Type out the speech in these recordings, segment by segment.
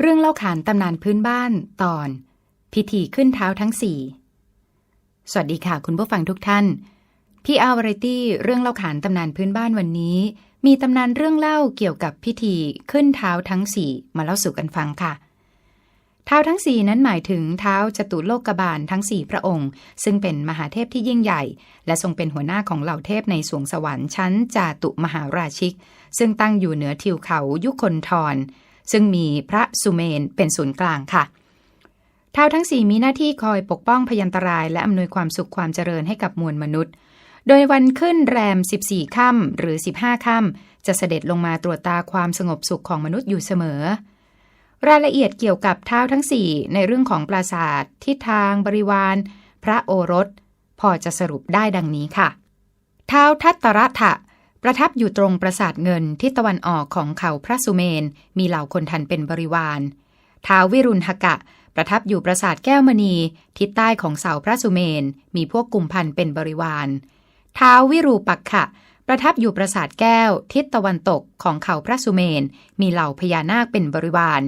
เรื่องเล่าขานตำนานพื้นบ้านตอน พิธีขึ้นเท้าทั้งสี่สวัสดีค่ะคุณผู้ฟังทุกท่าน พี่อาวารตี้เรื่องเล่าขานตำนานพื้นบ้านวันนี้ มีตำนานเรื่องเล่าเกี่ยวกับพิธีขึ้นเท้าทั้งสี่มาเล่าสู่กันฟังค่ะ เท้าทั้งสี่นั้นหมายถึงเท้าจตุโลกบาลทั้งสี่พระองค์ ซึ่งเป็นมหาเทพที่ยิ่งใหญ่ และทรงเป็นหัวหน้าของเหล่าเทพในสวงสวรรค์ชั้นจาตุมหาราชิก ซึ่งตั้งอยู่เหนือทิวเขายุคนทร ซึ่งมีพระสุเมนเป็นศูนย์กลางค่ะท้าวทั้งสี่มีหน้าที่คอยปกป้องพยันตรายและอำนวยความสุขความเจริญให้กับมวลมนุษย์ โดยวันขึ้นแรม 14 ค่ำหรือ 15 ค่ำจะเสด็จลงมาตรวจตาความสงบสุขของมนุษย์อยู่เสมอ รายละเอียดเกี่ยวกับท้าวทั้งสี่ในเรื่องของปราสาททิศทาง บริวาร พระโอรส พอจะสรุปได้ดังนี้ค่ะท้าวทัตตระทะ ประทับอยู่ตรงปราสาทเงินทิศตะวันออกของเขาพระสุเมน มีเหล่าคนทันเป็นบริวารท้าววิรุณหกะ ประทับอยู่ปราสาทแก้วมณี ทิศใต้ของเสาพระสุเมน มีพวกกลุ่มพันเป็นบริวารท้าววิรูปักขะ ประทับอยู่ปราสาทแก้ว ทิศตะวันตกของเขาพระสุเมน มีเหล่าพญานาคเป็นบริวาร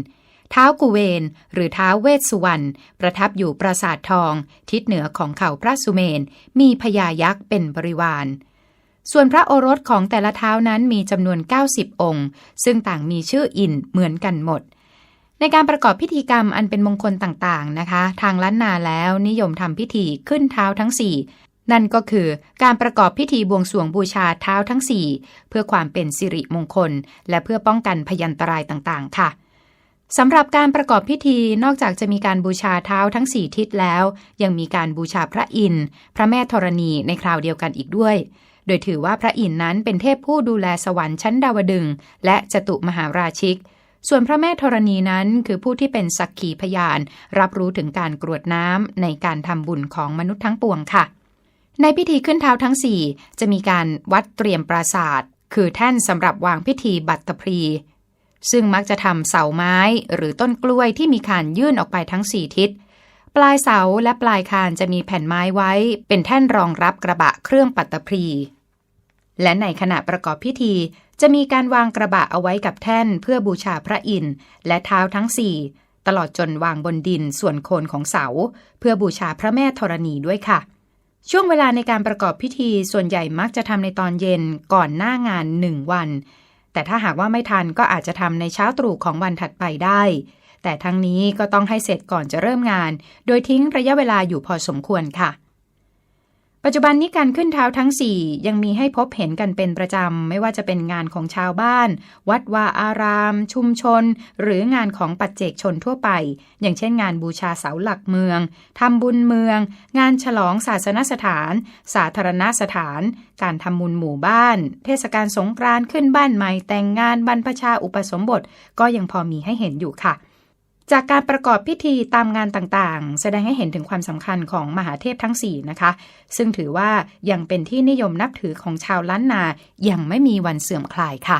ท้าวกุเวน หรือท้าวเวสสุวรรณประทับอยู่ปราสาททอง ทิศเหนือของเขาพระสุเมน มีพญายักษ์เป็นบริวาร ส่วนพระโอรสของแต่ละเท้านั้นมีจำนวน 90 องค์ ซึ่งต่างมีชื่ออินเหมือนกันหมด ในการประกอบพิธีกรรมอันเป็นมงคลต่างๆนะคะ ทางล้านนาแล้วนิยมทำพิธีขึ้นเท้าทั้ง 4 นั่นก็คือการประกอบพิธีบวงสรวงบูชาเท้าทั้ง 4 เพื่อความเป็นสิริมงคล และเพื่อป้องกันพยันตรายต่างๆ ค่ะสำหรับการประกอบพิธีนอกจากจะมีการบูชาเท้าทั้งสี่ทิศแล้ว ยังมีการบูชาพระอินทร์ พระแม่ธรณีในคราวเดียวกันอีกด้วย โดยถือว่าพระอินทร์นั้นเป็นเทพผู้ดูแลสวรรค์ชั้นดาวดึงและจตุมหาราชิก ส่วนพระแม่ธรณีนั้นคือผู้ที่เป็นสักขีพยาน รับรู้ถึงการกรวดน้ำในการทำบุญของมนุษย์ทั้งปวงค่ะ ในพิธีขึ้นเท้าทั้งสี่จะมีการวัดเตรียมปราศาสตร์คือแท่นสำหรับวางพิธีบัตรพีซึ่งมักจะทำเสาไม้หรือต้นกล้วยที่มีคานยื่นออกไปทั้งสี่ทิศ ปลายเสาและปลายคานจะมีแผ่นไม้ไว้ เป็นแท่นรองรับกระบะเครื่องปัตตภี และในขณะประกอบพิธี จะมีการวางกระบะเอาไว้กับแท่นเพื่อบูชาพระอินทร์และเท้าทั้งสี่ตลอดจนวางบนดินส่วนโคนของเสา เพื่อบูชาพระแม่ธรณีด้วยค่ะ ช่วงเวลาในการประกอบพิธีส่วนใหญ่มักจะทำในตอนเย็นก่อนหน้างานหนึ่งวัน แต่ถ้าหากว่าไม่ทันก็อาจจะทำในเช้าตรู่ของวันถัดไปได้ แต่ทั้งนี้ก็ต้องให้เสร็จก่อนจะเริ่มงาน โดยทิ้งระยะเวลาอยู่พอสมควรค่ะ ปัจจุบันนี้การขึ้นเท้าทั้ง 4 ยังมีให้พบเห็นกันเป็นประจำ ไม่ว่าจะเป็นงานของชาวบ้าน วัดวาอาราม ชุมชน หรืองานของปัจเจกชนทั่วไป อย่างเช่นงานบูชาเสาหลักเมืองทำบุญเมือง งานฉลองศาสนสถาน สาธารณสถาน การทำบุญหมู่บ้าน เทศกาลสงกรานต์ขึ้นบ้านใหม่แต่งงานบรรพชาอุปสมบท ก็ยังพอมีให้เห็นอยู่ค่ะ จากการประกอบพิธีตามงานต่างๆ แสดงให้เห็นถึงความสำคัญของมหาเทพทั้ง 4 นะคะ ซึ่งถือว่ายังเป็นที่นิยมนับถือของชาวล้านนา ยังไม่มีวันเสื่อมคลายค่ะ